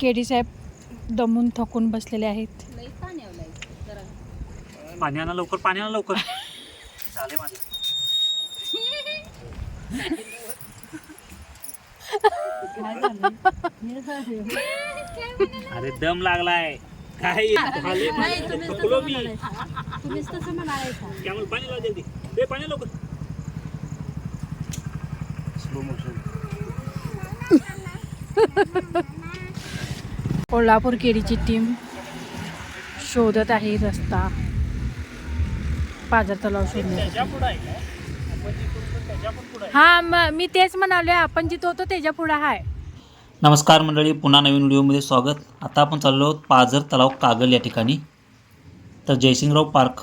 KD साहेब दमून थकून बसलेले आहेत. पाणी आणा लवकर पाणी आणा लवकर झाले माझे अरे दम लागलाय. काय. थकलो मी. त्यामुळे पाणी लावा जल्दी. ए, पाणी लवकर. स्लो मोशन कोल्हापूर केडीची टीम शोधत आहे रस्ता. पाझर तलाव आहे हा म- मी तेच म्हणाले आपण जिथं होतो त्याच्या पुढे आहे नमस्कार मंडळी पुन्हा नवीन व्हिडिओमध्ये स्वागत. आता आपण चाललो आहोत पाझर तलाव कागल या ठिकाणी. तर जयसिंगराव पार्क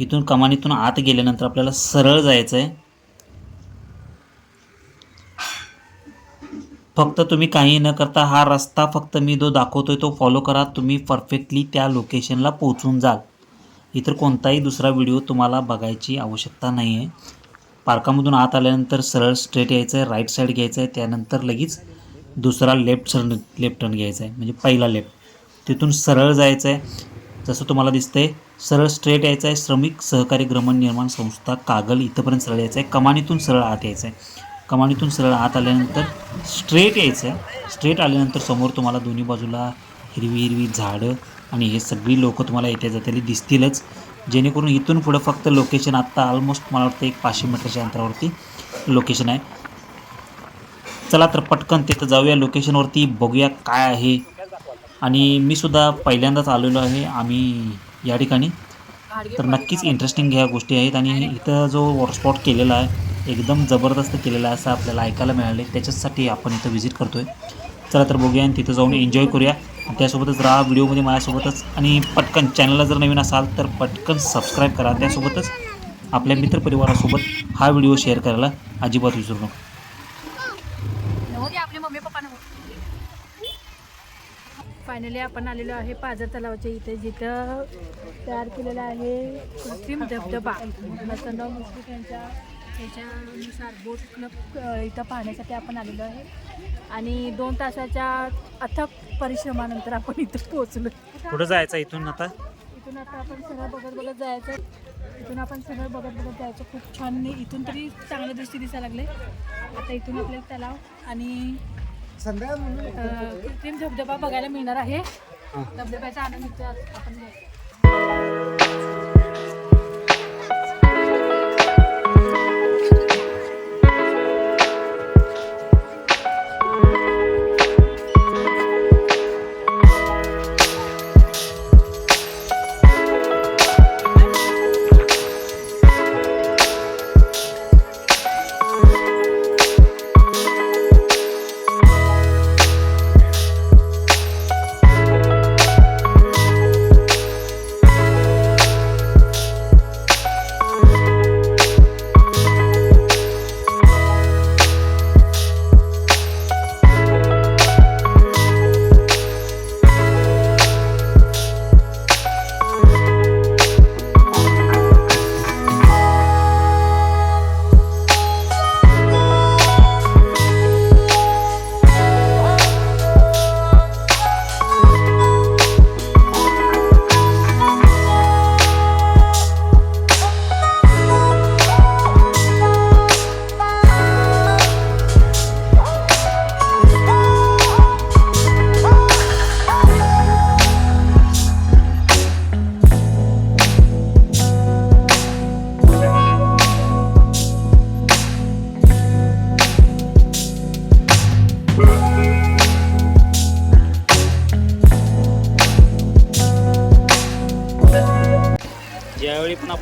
इथून कमानीतून आत गेल्यानंतर आपल्याला सरळ जायचं आहे फक्त तुम्ही काही न करता हा रस्ता फक्त मी जो दाखवतोय तो फॉलो करा. तुम्ही परफेक्टली त्या लोकेशनला पोहोचून जाल. इतर कोणताही दुसरा व्हिडिओ तुम्हाला बघायची आवश्यकता नाही आहे पार्कामधून आत आल्यानंतर सरळ स्ट्रेट यायचं आहे राईट साईड घ्यायचं आहे त्यानंतर लगेच दुसरा लेफ्ट टर्न लेफ्ट टर्न घ्यायचा आहे म्हणजे पहिला लेफ्ट. तिथून सरळ जायचं आहे जसं तुम्हाला दिसतंय सरळ स्ट्रेट यायचं आहे श्रमिक सहकारी ग्रमण निर्माण संस्था कागल इथंपर्यंत सरळ यायचं आहे कमानीतून सरळ आत यायचं आहे कमानीतून सरळ आत आल्यानंतर स्ट्रेट यायचं आहे स्ट्रेट आल्यानंतर समोर तुम्हाला दोन्ही बाजूला हिरवी हिरवी झाडं आणि हे सगळी लोकं तुम्हाला येत्या जातेली दिसतीलच. जेणेकरून इथून पुढं फक्त लोकेशन आत्ता ऑलमोस्ट मला वाटतं एक पाचशे मीटरच्या अंतरावरती लोकेशन आहे. चला तर पटकन तिथं जाऊया. लोकेशनवरती बघूया काय आहे. आणि मी सुद्धा पहिल्यांदाच आलेलो आहे आम्ही या ठिकाणी. तर नक्कीच इंटरेस्टिंग ह्या गोष्टी आहेत. आणि इथं जो वॉटरस्पॉट केलेला आहे एकदम जबरदस्त केलेला आहे असं आपल्याला ऐकायला मिळाले त्याच्यासाठी आपण इथं व्हिजिट करतो आहे चला तर बघूया आणि तिथं जाऊन एन्जॉय करूया. त्यासोबतच राहा व्हिडिओमध्ये माझ्यासोबतच. आणि पटकन चॅनलला जर नवीन असाल तर पटकन सबस्क्राईब करा. त्यासोबतच आपल्या मित्रपरिवारासोबत हा व्हिडिओ शेअर करायला अजिबात विसरू नका. मम्मी पप्पा फायनली आपण आलेलो आहे पाझर तलावाच्या इथे जिथं तयार केलेला आहे कृत्रिम धबधबा. मस्तनराव मुश्रीफ यांच्या याच्यानुसार बोट क्लब इथं पाहण्यासाठी आपण आलेलो आहे. आणि दोन तासाच्या अथक परिश्रमानंतर आपण इथं पोहोचलो. कुठं जायचं इथून आता? इथून आता आपण सगळं बघत बघत जायचं. इथून आपण सगळं बघत बघत जायचं. खूप छान इथून तरी चांगल्या दृष्टी दिसायला लागले. आता इथून आपल्याला तलाव आणि अं, कृत्रिम धबधबा बघायला मिळणार आहे. धबधब्याचा आनंद आपण घ्यायचा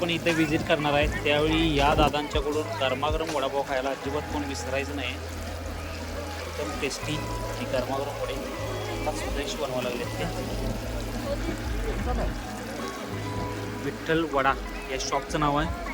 आपण इथे व्हिजिट करणार आहे त्यावेळी या दादांच्याकडून गरमागरम वडापाव खायला अजिबात कोण विसरायचं नाही. एकदम टेस्टी ही गरमागरम वडे. फ्रेश बनवावं लागले ते. विठ्ठल वडा या शॉपचं नाव आहे.